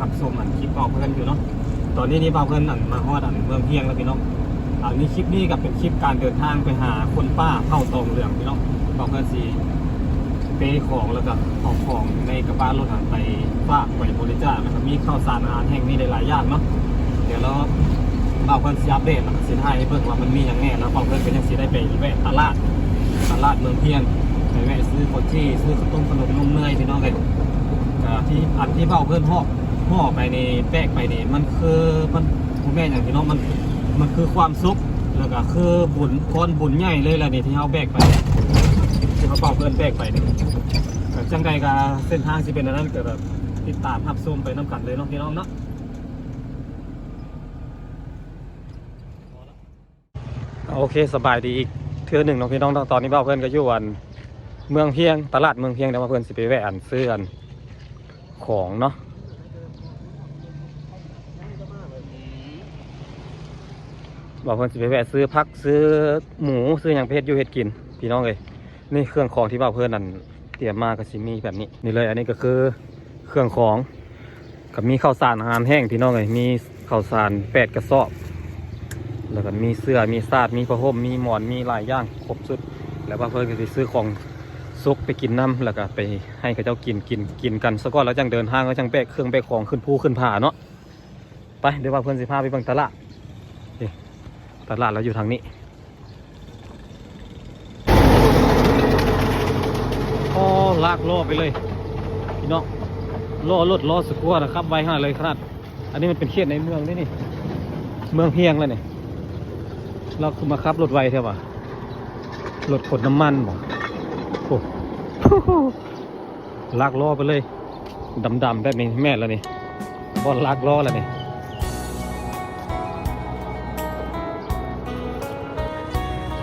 กำลังติดตามแล้วก็ทับชมอันคลิปบอกเพื่อนอยู่เนาะตอนนี้นี่บ่าวเพื่อนอันมาฮอดอันเมืองเพียงแล้วพี่น้องอันนี้คลิปนี้กับเป็นคลิปการเดินทางไปหาคนป้าเข้าตองเหลืองพี่น้องบ่าวเพื่อนสีเปของแล้วก็เอาของในกระเป๋ารถหันไปฝากไปบริจาคนะครับมีข้าวสารอาหารแห้งมีหลายอย่างเนาะเดี๋ยวเราบ่าวเพื่อนสีอัปเดตแล้วก็สิให้เบิ่งว่ามันมีอย่างแน่แล้วบ่าวเพื่อนก็ยังสิได้ไปแวะตลาดตลาดเมืองเพียงไปแวะซื้อโคชี่ซื้อข้าวต้มขนมนมเนยพี่น้องเลยก็ที่อันที่เบ้าเพื่อนห่อ ห่อไปในแป้งไปนี่มันคือมันคุณแม่อย่างที่น้องมันมันคือความสุขแล้วก็คือบุญก้อนบุญใหญ่เลยแหละนี่ที่เขาแบกไปที่เขาเป่าเพื่อนแบกไปนี่จังใดก็เส้นทางที่เป็นอันนั้นก็แบบติดตามภาพซูมไปน้ำกันเลยน้องพี่น้องเนาะโอเคสบายดีอีกเทือหนึ่งน้องพี่น้องตอนนี้บ้าเพื่อนก็อยู่อันเมืองเพียงตลาดเมืองเพียงแต่ว่าเพื่อนสิไปแวะอันซื้ออันของเนาะ บอกเพื่อนสิไปแวะซื้อพักซื้อหมูซื้ออย่างเพชรอยู่เฮ็ดกินพี่น้องเลยนี่เครื่องของที่บ่าวเพื่อนนั่นเตรียมมาก็สิมีแบบนี้นี่เลยอันนี้ก็คือเครื่องของกับมีข้าวสารอาหารแห้งพี่น้องเลยมีข้าวสารแปดกระสอบ แล้วก็มีเสื้อมีซาดมีผ้าห่มมีหมอนมีหลายอย่างครบสุด แล้วบ่าวเพื่อนก็สิซื้อของซุกไปกินน้ำแล้วก็ไปให้เขาเจ้ากินกินกินกันซะก่อนแล้วจังเดินทางก็จังแบกเครื่องแบกของขึ้นภูขึ้นผาเนาะไปเดี๋ยวว่าเพื่อนสิพาไปบังตลาด ตลาดเราอยู่ทางนี้อ๋อลากล้อไปเลยพี่น้องล้อรถล้อสกัวนะครับไวห้าเลยขนาด อันนี้มันเป็นเขตในเมืองนี่นี่ เมืองเพียงเลยนี่เราคือมาขับรถไวเท่าป่ะรถขนน้ำมันบ่โอ้โหลากล้อไปเลยดำๆแบบนี้แม่แล้วนี่บอลลากล้อแล้วนี่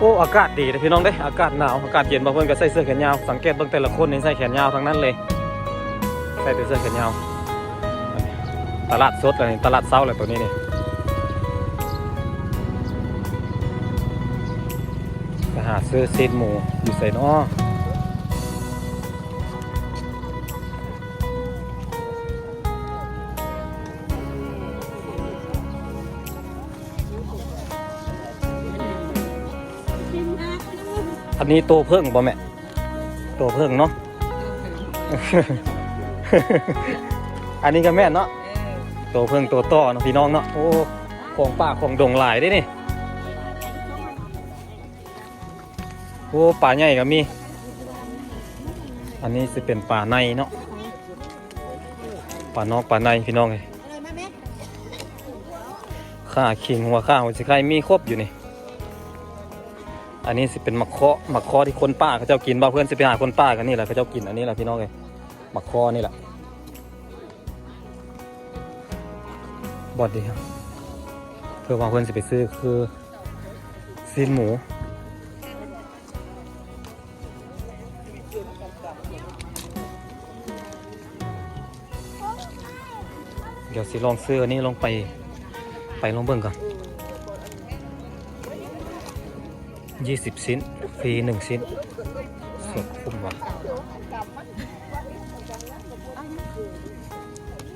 อ้อากาศดีนะพี่น้องเด้อากาศหนาวอากาศเย็นบางคนก็ใส่เสื้อแขนยาวสังเกตบางแต่ละคนนี่ใส่แขนยาวทั้งนั้นเลยใส่แต่เสื้อแขนยาวตลาดสดอะไรตลาดเช้าเลยตัวนี้นี่หาซื้อซีดหมูอยู่ใส่นอ อันนี้ตัวเพิ่งบ่แม่ตัวเพิ่งเนาะ อันนี้ก็แม่นเนาะตัวเพิ่งตัวต่อเนาะพี่น้องเนาะโอ้ของป่าของดงหลายได้นี่โอ้ป่าใหญ่ก็มี อันนี้จะเป็นป่าในเนาะป่านอกป่าในพี่น้องเลยข้าคิงหัวข้าหัวสิไข่มีครบอยู่นี่ อันนี้สิเป็นมะเคาะมะเคาะที่คนป้าเขาเจ้ากินบ่าเพื่อนสิไปหาคนป้ากันนี่แหละเขาเจ้ากินอันนี้แหละพี่น้องเลยมะเคาะนี่แหละบอดดีครับเพื่อว่าเพื่อนสิไปซื้อคือซีนหมูเดี๋ยวสิลองซื้ออันนี้ลองไปไปลองเบิ่งก่อน ยี่สิบชิ้น ฟรีหนึ่งชิ้นสุดคุ้มว่ะ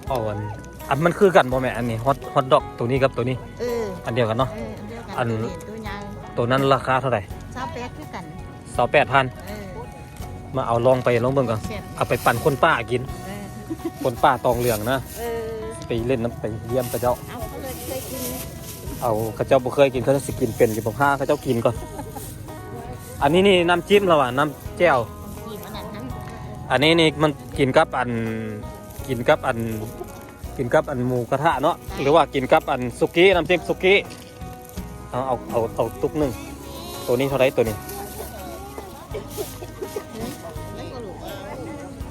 เอาอันอันมันคือกันบ่แม่อันนี้ฮอตฮอตดอกตัวนี้กับตัวนี้ เอออันเดียวกันเนาะ เออเดียวกันอันตัวตัวยาวตัวนั้นราคาเท่าไหร่ซาแป๊กคือกัน สาวแปดพันเออมาเอาลองไปลองเบิ่งก่อนเสร็จเอาไปปั่นคนป้ากิน เออคนป้าตองเหลืองนะเออ ไปเล่นน้ำไปเยี่ยมกระเจ้า เอาเขาเลยเคยกินเอากระเจ้าบ่เคยกินเขาจะสิกินเป็นอยู่บ่พาเขาเจ้ากินก่อน อันนี้นี่น้ำจิ้มแล้วอะน้ำแจ่วกินอันนั้นทั้งอันนี้นี่มันกินกับอันกินกับอัน กินกับอันหมูกระทะเนาะหรือว่ากินกับอันสุกี้น้ำจิ้มสุกี้เอาเอาเอาเอาตุกหนึ่งตัวนี้เท่าไรตัวนี้แล้วก็ลูก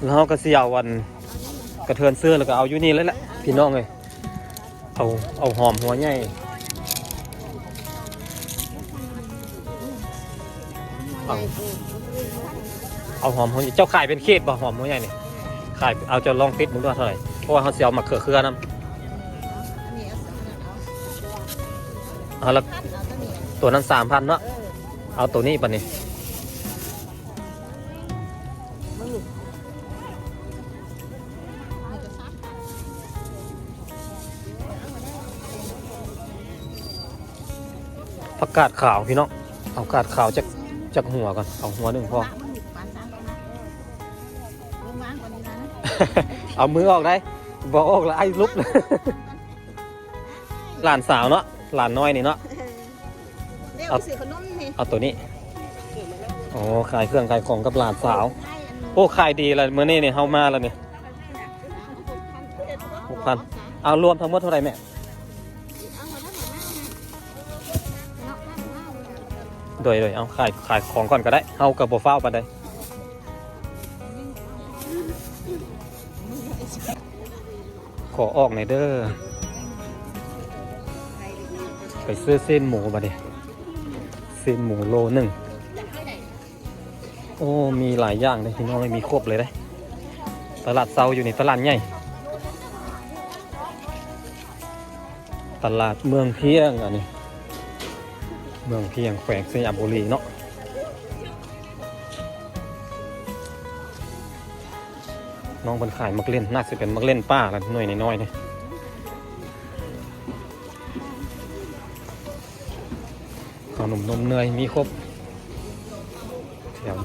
แล้วเราก็เสียวันกระเทือนเสื้อแล้วก็เอาอยู่นี่เลยแหละพี่น้องเลยเอาเอาหอมหัวใหญ่ เอาหอมหัวใหญ่เจ้าขายเป็นเขตบ่หอมหัวใหญ่นี่ยขายเอาจะลองติดมึงด้วยเท่าไหร่เพราะว่าเขาเสียวมาเขือเครือน้ำเอาละตัวนั้นสามพันเนาะเอาตัวนี้ปะนี่ผักกาดขาวพี่น้องเอากาดขาวจาก จากหัวก่อน เอาหัวหนึ่งพอปานสามก่อนนะลงวางก่อนดีนะเอามือออกได้บอกออกแล้วไอ้ลุกเลยหลานสาวเนาะหลานน้อยนี่เนาะเดี๋ยวเอาซื้อขนมนี่เอาตัวนี้โอ้ขายเครื่องขายของกับหลานสาวให้อันโอ้ขายดีเลยเมื่อนี้นี่เฮามาแล้วนี่หกพันเอารวมทั้งหมดเท่าไหร่แม่ โดยโดยเอาขายขายของก่อนก็ได้เฮากับโบฟ้าวปานใดขอออกหน่อยเด้อไปซื้อเส้นหมูมาดิเส้นหมูโลหนึ่งโอ้มีหลายอย่างเลยพี่น้องไม่มีครบเลยได้ตลาดเซาอยู่ในตลาดใหญ่ตลาดเมืองเพียงอันนี้ เมืองเพียงแขวงสยามบุรีเนาะน้องเป็นขายมักเล่นน่าจะเป็นมักเล่นป้าละหน่วยน้อยๆเนี่ยขนมนมเนยมีครบแถว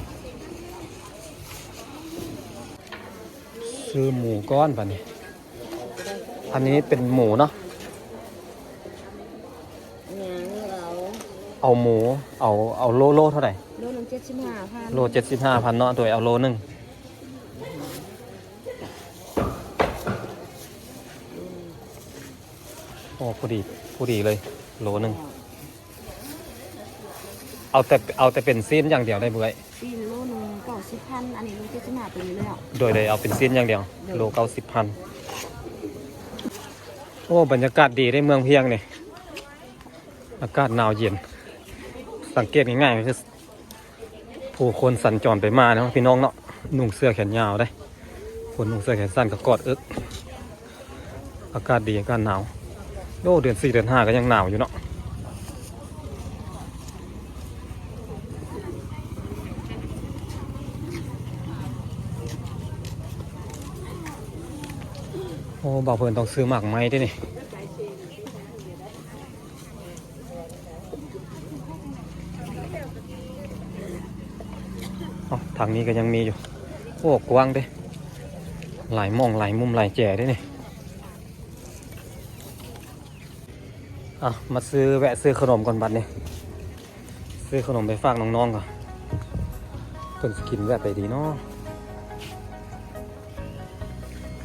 ซื้อหมูก้อนป่ะนี่อันนี้เป็นหมูเนาะ เนี่ยเรา เอาหมู เอาเอาโลโลเท่าไหร่โลนึงเจ็ดสิบห้าพันโลเจ็ดสิบห้าพันเนาะโดยเอาโลหนึ่งโอ้พอดีพอดีเลย โลหนึ่งเอาแต่เอาแต่เป็นซีนอย่างเดียวได้เบื่อยปีโลนึงเก้าสิบพันอันนี้โลเจ็ดสิบห้าตัวนี้เลยอะโดยเลยเอาเป็นซีนอย่างเดียว โลเก้าสิบพันโอ้บรรยากาศดีได้เมืองเพียงเนี่ยอากาศหนาวเย็น สังเกตง่ายๆก็คือผู้คนสัญจรไปมาเนาะพี่น้องเนาะนุ่งเสื้อแขนยาวได้ คนนุ่งเสื้อแขนสั้นก็กอดอึกอากาศดีอากาศหนาวโอ้เดือนสี่เดือนห้าก็ยังหนาวอยู่เนาะโอ้บ่าวเพิ่นต้องซื้อหมากไม้ด้วยนี่ ทางนี้ก็ยังมีอยู่ โอ้กว้างด้วยหลายมองหลายมุมหลายแจ่ด้วยนี่อะมาซื้อแวะซื้อขนมก่อนบัดนี้ซื้อขนมไปฝากน้องๆก่อนเพิ่นสกินแบบไปดีเนาะ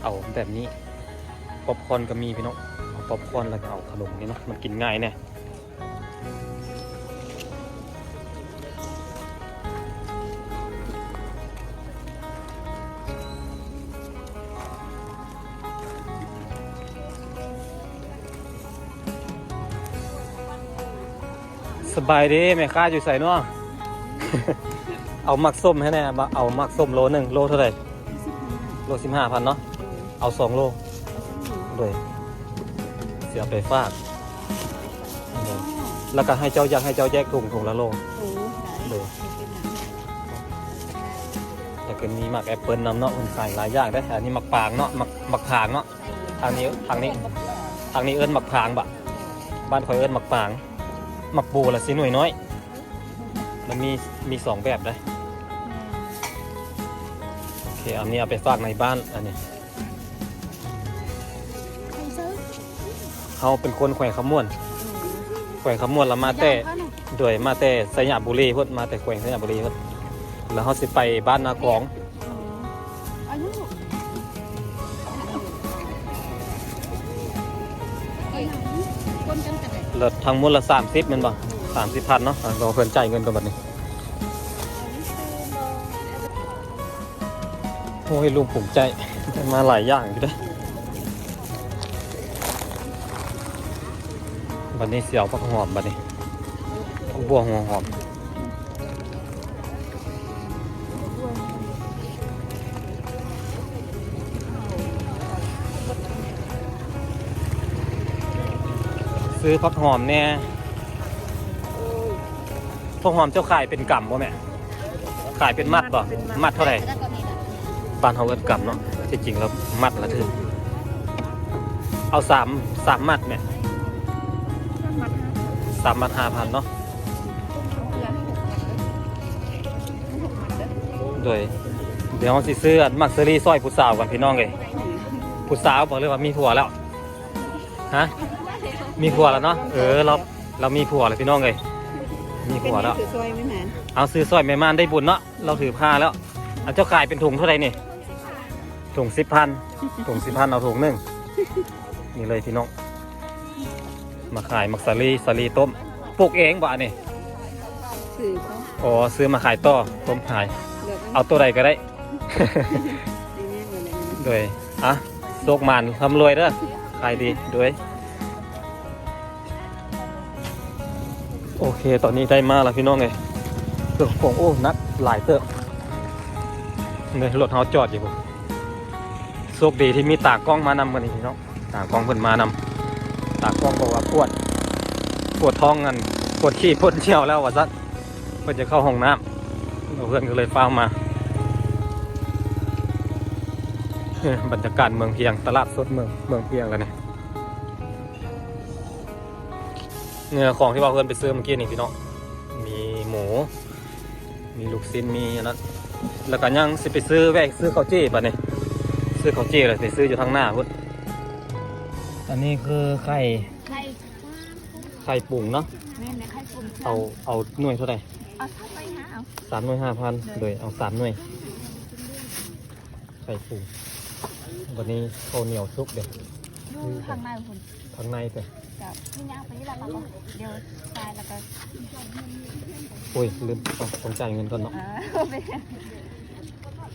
เอาแบบนี้ ป๊อปคอนก็มีพี่น้องเอาป๊อปคอนแล้วก็เอาขนมนี่เนาะมันกินง่ายแน่ สบายดีแม่ค้าอยู่ใส่เนาะ เอามักส้มให้แน่มาเอามักส้มโลหนึ่งโลเท่าไหร่โลสิบห้าพันเนาะ เอาสองโลด้วยเสียไปฝาก แล้วก็ให้เจ้าอยากให้เจ้าแยกถุงถุงละโลโอ้เลยแต่ก็มีหมักแอปเปิลน้ำเนาะมันขายหลายอย่างได้ออันนี้หมักปางเนาะหมักหมักผางเนาะ ทางนี้ทางนี้ ทางนี้เอิ้นหมักผางบะ บ้านคอยเอิ้นหมักปาง หมักบูละสิหน่วยน้อย มันมีมีสองแบบได้อโอเคอันนี้เอาไปฝากในบ้านอันนี้เขาเป็นคนแขวงขมวนแขวงขมวนล้วมาแต่โดยมาแต่สยามบุรีพุ่นมาแต่แขวงสยามบุรีพุ่นแล้วเขาสิไปบ้านนากอง จังแต่ไหล้วทั้งหมดละสามสิบเงินบ่สามสิบพันเนาะอะเราเพิ่นจ่ายเงินกันบัดนี้ โอ้ยลุงผมใจ มาหลายอย่างอยู่เด้อบัดนี้เสียวพักหอมบัดนี้ผักบัวหัวหอม ซื้อผัดหอมเนี่ยผัดหอมเจ้าขายเป็นกำบ่แม่ขายเป็นมัดบ่มัดเท่าไหร่บ้านเฮาเอิ้นกำเนาะจริงจริงแล้วมัดละถึงเอาสามสามมัดเนี่ยสามมัดห้าพันเนาะโดยเดี๋ยวสิซื้อมักซอรี่สร้อยผู้สาวกันพี่น้องเลยผู้สาวบอกเลยว่ามีถั่วแล้วฮะ มีผัวแล้วเนาะ เออเราเรามีผัวแล้วพี่น้องเลยมีเป็นผัวไงแล้วถือซอยไม่นานเอาซื้อซอยแม่ม่านได้บุญเนาะ เราถือผ้าแล้วอันเจ้าขายเป็นถุงเท่าไหร่นี่ ถุงสิบพัน ถุงสิบพันเอาถุงหนึ่งนี่เลยพี่น้อง มาขายมักสาลีสาลีต้ม ปลูกเองบ่อันนี่ถือเขาอ๋อซื้อมาขายต่อต้มขายเลือกเอาตัวใดก็ได้ ดีแน่เลยนะ โดยอะโชคมันทำรวยเด้อขายดีด้วย โอเค ตอนนี้ได้มาแล้วพี่น้องเลยเครื่องของโอ้นักหลายเติบเนี่ยรถเฮาจอดอยู่ผมโชคดีที่มีตากล้องมานำกันนี่พี่น้องตากล้องเพิ่นมานำตากล้องบอกว่าปวด ปวดท้องกันปวดขี้ปวดเชี่ยวแล้วว่าซัดเพิ่นจะเข้าห้องน้ำเพื่อนก็เลยฟ้าวมาเอ้ยบรรยากาศเมืองเพียงตลาดสดเมืองเมืองเพียงกันเนี่ย เนี่ยของที่ว่าเพื่อนไปซื้อเมื่อกี้นี่พี่น้องมีหมู มีลูกชิ้นมีอันนั้นแล้วก็ยังสิไปซื้อแวะซื้อข้าวจี้ป่ะเนี่ยซื้อข้าวจี้เลยไปซื้ออยู่ทางหน้าพุ่นอันนี้คือไข่ไข่ไข่ปุ่งเนาะแม่นนะไข่ปุ่นเอาเอาหน่วยเท่าไหร่เอาทับไปหาเอาสามหน่วยห้าพันโดยเอาสามหน่วยไข่ปุ่งวันนี้ข้าวเหนียวซุปเด็ด ดูข้างในคุณข้างในเต็กับพี่ย่างไปนี่ละเราเดี๋ยวตายแล้วก็โอ้ยลืมต้องต้องจ่ายเงินก่อนเนาะเออไป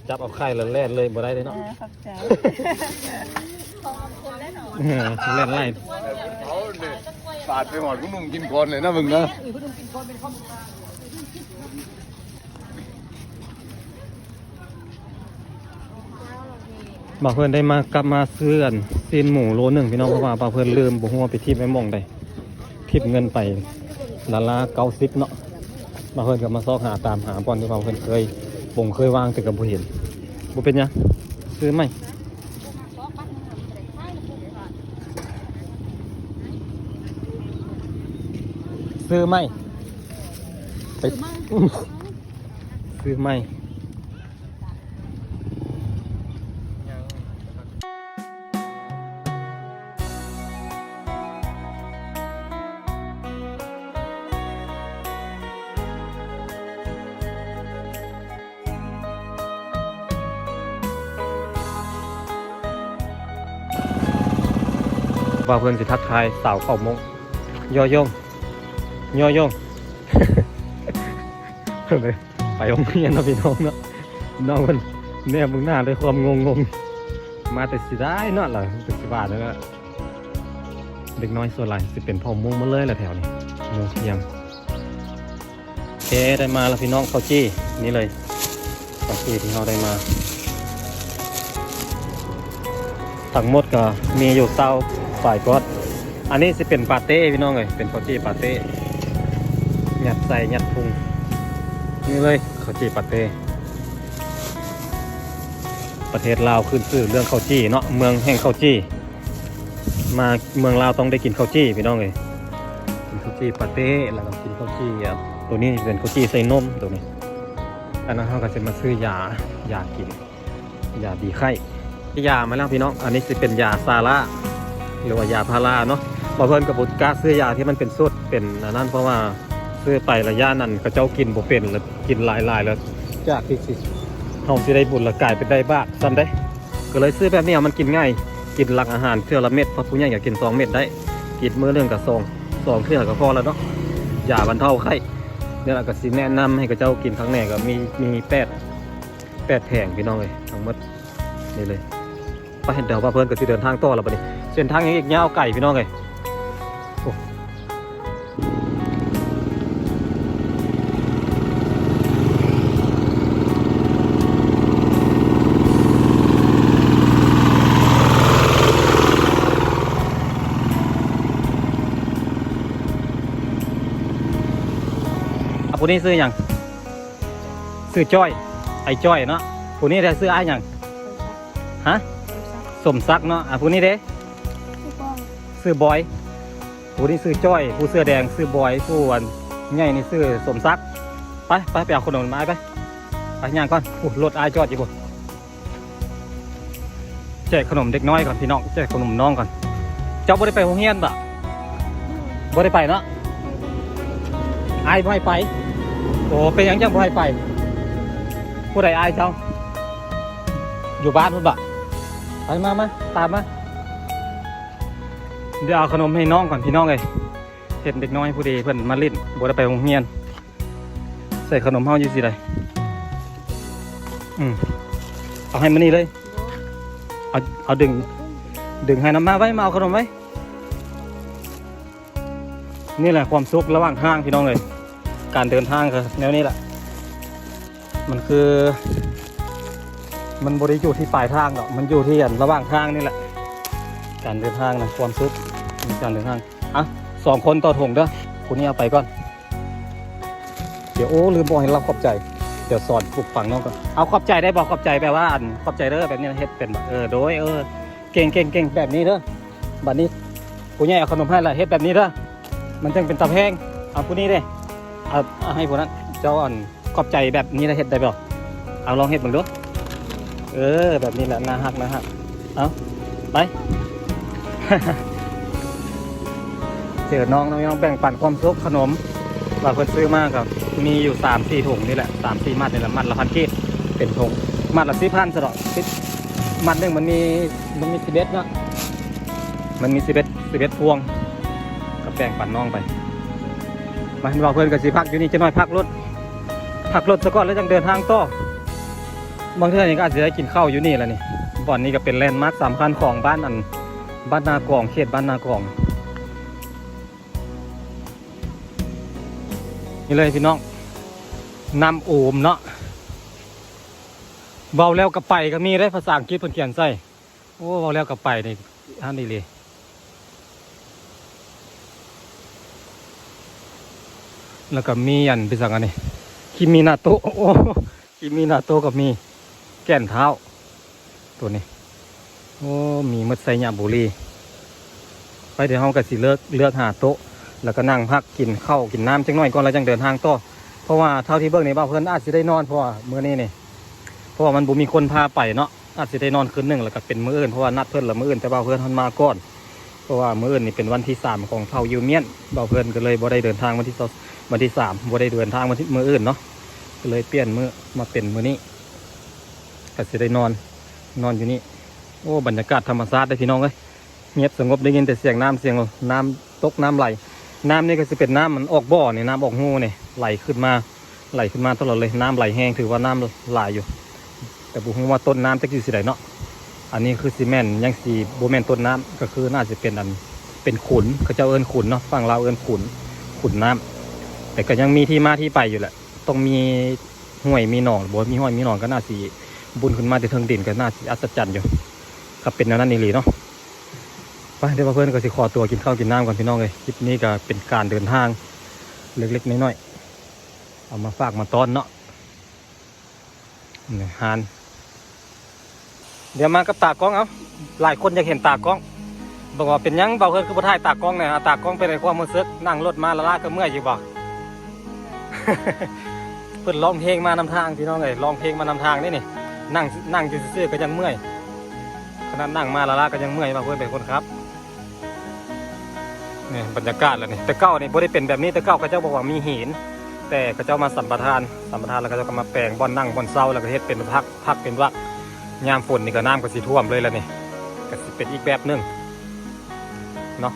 จับเอาไข่แล้วแล่นเลยบ่ได้เลยเอเนาะอขอบใจเออแล่นไล่เอาเนี่ยปาดไปหมดคุณนุ่มกินก่อนเลยนะมึงนะบางเพื่อนได้มากลับมาซื้อกัน ซีนหมูโลหนึ่งพี่น้องเพราะว่าบางเพื่อนลืมบ่ฮู้ว่าไปทิปไว้หมองใดทิปเงินไปละละเก้าสิบเนาะบางเพื่อนก็มาซอกหาตามหาบอลที่บางเพื่อนเคยบ่งเคยวางแต่กับบ่เห็นบ่เป็นหยังซื้อไหมซื้อไหมไปซื้อไหม ว่าเพื่อนสิทักทายสาวเข้ามงยอยงยอยงไปโรงเรียนเนาะพี่น้องเนาะน้องมันแน่มึงหน้าด้วยความงงงมาแต่สิได้เนาะล่ะเป็นสิบาทแล้วก็เด็กน้อยส่วนหลายสิเป็นพ่อมุ้งมาเลยแหละแถวนี้มงเพียงโอเคได้มาแล้วพี่น้องข้าวจี้นี่เลยข้าวจี้ที่เราได้มาทั้งหมดก็มีอยู่เตา ฝ่ายก๊อตอันนี้สิเป็นปาเต้พี่น้องเลยเป็นข้าวจีปาเต้หยัดใส่หยัดพุงนี่เลยข้าวจีปาเต้ประเทศลาวขึ้นชื่อเรื่องข้าวจีเนาะเมืองแห่งข้าวจีมาเมืองลาวต้องได้กินข้าวจีพี่น้องเลยกินข้าวจีปาเต้แล้วก็กินข้าวจีครับตัวนี้เป็นข้าวจีใส่นมตัวนี้อันนั้นเขาก็จะมาซื้อยายากินยาดีไข้ยามาแล้วพี่น้อง อันนี้สิเป็นยาซาร่า หรือว่ายาพาราเนาะบางคนกับบุตรกล้าซื้อยาที่มันเป็นสุดเป็นอันนั้นเพราะว่าซื้อไประยะนั้นเขาเจ้ากินบ่เป็นแล้วกินหลายๆแล้วจากที่สิเฮาสิได้บุญละกลายเป็นได้บ้าซ้ำได้ ก็เลยซื้อแบบนี้มันกินง่าย กินหลักอาหารเทื่อละเม็ดเพราะผู้ใหญ่อยากกินสองเม็ดได้ กินมื้อหนึงกับสองสองเทื่อก็พอแล้วเนาะยาบรรเทาไข้เนี่ยแหละก็สิแนะนำให้กับเจ้ากินครั้งแรกก็มีมีแปดแปดแผงพี่น้องเลยทั้งหมดนี่เลยไปเดี๋ยวว่าเพื่อนก็สิเดินทางต่อแล้วบัดนี้ เส้นทางยังอีกยาวไก่พี่น้องเลยโอ้อะผู้นี้ซื้ออย่างซื้อจ้อย ไอ้จ้อยเนาะผู้นี้ได้ซื้ออ้ายอย่างฮะสมศักเนาะอะผู้นี้เด้ ซื้อบอย ผู้นี้ซื้อจ้อย ผู้เสื้อแดงซื้อบอย ผู้อันใหญ่นี่ซื้อสมศักดิ์ไปไปไปเอาขนมไม้ไปไปย่างก่อนอู้รถอายจอดอยู่บ่แจกขนมเด็กน้อยก่อนพี่น้องแจกขนมน้องก่อน เจ้าบ่ได้ไปโรงเรียนบ่บ่ได้ไปเนาะอายบ่ให้ไป โอ้เป็นยังจังบ่ให้ไป ผู้ใดอายเจ้าอยู่บ้านพุ่นบ่ไปมามาตามมา เดี๋ยวเอาขนมให้น้องก่อนพี่น้องเลยเห็นเด็กน้อยผู้ดีเพิ่อนมาเล่นบ่ได้ไปโรงเรียน ใส่ขนมเฮาอยู่สิไดอืมเอาให้มันนี่เลย เอาเอาดึง ดึงให้น้ำมาไว้มาเอาขนมไว้ นี่แหละความสุขระหว่างทางพี่น้องเลย การเดินทางคือแนวนี้แหละ มันคือ มันบริอยู่ที่ปลายทางหรอก มันอยู่ที่อันระหว่างทางนี่แหละ การเดินทางนะความสุข ในการเดินทางอะสองคนต่อถงเด้อคุณนี่เอาไปก่อน เดี๋ยวโอ้ลืมบอกให้เราขอบใจ เดี๋ยวสอนปลูกฝังน้องก่อน เอาขอบใจได้บอกขอบใจแปลว่าอันขอบใจเด้อแบบนี้เฮ็ดเป็นแบบเออโดยเออเก่งเก่งเก่งแบบนี้เด้อบัดนี้ผู้ใหญ่เอาขนมให้ละเฮ็ดแบบนี้เด้อมันจึงเป็นตะแพงเอาผู้นี้เด้เอาเอาให้ผู้นั้นเจ้าอ่อนขอบใจแบบนี้นะเฮ็ดได้บ่เอาลองเฮ็ดมึงดูเออ แบบนี้แหละน่าฮักนะฮะเอาไป เจอน้องน้องแบ่งปันความสุขขนมเราเพิ่นซื้อมากครับ มีอยู่สามสี่ถุงนี่แหละสามสี่มัดนี่แหละมัดละพันกีบเป็นถุงมัดละสี่พันสะดอกสิบมัดหนึ่งมันมีมันมีสิบเอ็ดเนาะมันมีสิบเอ็ดสิบเอ็ดพวงก็แบ่งปันน้องไปมาเราเพื่อนกับสีพักอยู่นี่จะน้อยพักรถพักรถซะก่อนแล้วจังเดินทางต่อบางเทื่อนี่ก็อาจจะได้กินข้าวอยู่นี่แหละนี่บ่อนนี้ก็เป็นแลนด์มาร์คสำคัญของบ้านอันบ้านนากองเขตบ้านนากอง นี่เลยพี่น้องนำโอมเนาะเบาแล้วกับไปก็มีได้ภาษาอังกฤษเพิ่นเขียนใส่โอ้เบาแล้วกับไปนี่อันนี้เลยแล้วก็มีอันไปสั่งอันนี้คิมินาโตโอ้คิมินาโตกับมีแก่นเท้า ตัวนี้โอ้มีมัดไซยาบุรีไปเดี๋ยวเราก็สิเลือกเลือกหาโต๊ะ แล้วก็นั่งพักกินข้าวกินน้ำจังหน่อยก่อนแล้วจังเดินทางต่อเพราะว่าเท่าที่เบิ่งนี่บ่าวเพิ่อนอาจจะได้นอนเพราะว่ามื้อนี้นี่เพราะว่ามันบ่มีคนพาไปเนาะอาจจะได้นอนคืนหนึ่งแล้วก็เป็นมื้ออื่นเพราะว่านัดเพิ่อนละมื้ออื่นแต่บ่าเพิ่อนเพิ่นมาก่อนเพราะว่ามื้ออื่นนี่เป็นวันที่สามของเผ่ายูเมียนบ่าเพิ่อนก็เลยบ่ได้เดินทางวันที่สองวันที่สามบ่ได้เดินทางวันที่มื้ออื่นเนาะก็เลยเปลี่ยนมื้อมาเป็นมื้อนี้ก็สิได้นอนนอนอยู่นี่โอ้บรรยากาศธรรมชาติได้พี่น้องเอ้ยเงียบสงบได้ยินแต่เสียงน้ำเสียงน้ำตกน้ำไหล น้ำนี่ก็จะเป็นน้ำมันออกบ่อเนี่ยน้ำออกหูเนี่ยไหลขึ้นมาไหลขึ้นมาตลอดเลยน้ำไหลแห้งถือว่าน้ำไหลอยู่ แต่บุคว่าต้นน้ำจะอยู่สิไดเนาะอันนี้คือซีเมนต์ยังสีโบแมนต้นน้ำก็คือน่าจะเป็นอันเป็นขุนเขาเจ้าเอิญขุนเนาะฝั่งเราเอิญขุนขุนน้ำแต่ก็ยังมีที่มาที่ไปอยู่แหละต้องมีห้วยมีหนองบ่มีห้วยมีหนองก็น่าสีบุญขึ้นมาแต่เทิงดินก็น่าสีอัศจรรย์อยู่ครับเป็นแนวนั้นนี่หลีเนาะ ไปเดี๋ยวเพื่อนก็สิขอตัวกินข้าวกินน้ำก่อนพี่น้องเลยคลิปนี้ก็เป็นการเดินทางเล็กๆน้อยๆเอามาฝากมาต้อนเนาะนี่ฮานเดี๋ยวมากับตากล้องเอาหลายคนอยากเห็นตากล้องบอกว่าเป็นยังเบาเพื่อนคือบ่ถ่ายตากล้องเนี่ยตากล้องไปในความมือซึกนั่งรถมาละลาก็เมื่อยอยู่บ่เพื่อนร้องเพลงมานำทางพี่น้องเลยร้องเพลงมานำทางนี่นี่นั่งนั่งอยู่ซื่อก็ยังเมื่อยขนาดนั่งมาละลาก็ยังเมื่อยมาเพื่อนเป็นคนครับ นี่บรรยากาศแล้วนี่แต่เก้านี่บ่ได้เป็นแบบนี้แต่เก้าเขาเจ้าบอกว่ามีหินแต่เขาเจ้ามาสัมปทานสัมปทานแล้วเขาเจ้าก็มาแปลงบ่อนนั่งบ่อนเศร้าแล้วก็เฮ็ดเป็นพักพักเป็นวักยามฝนนี่ก็น้ำก็สิท่วมเลยแล้วนี่ก็สิเป็นอีกแบบหนึงเนาะ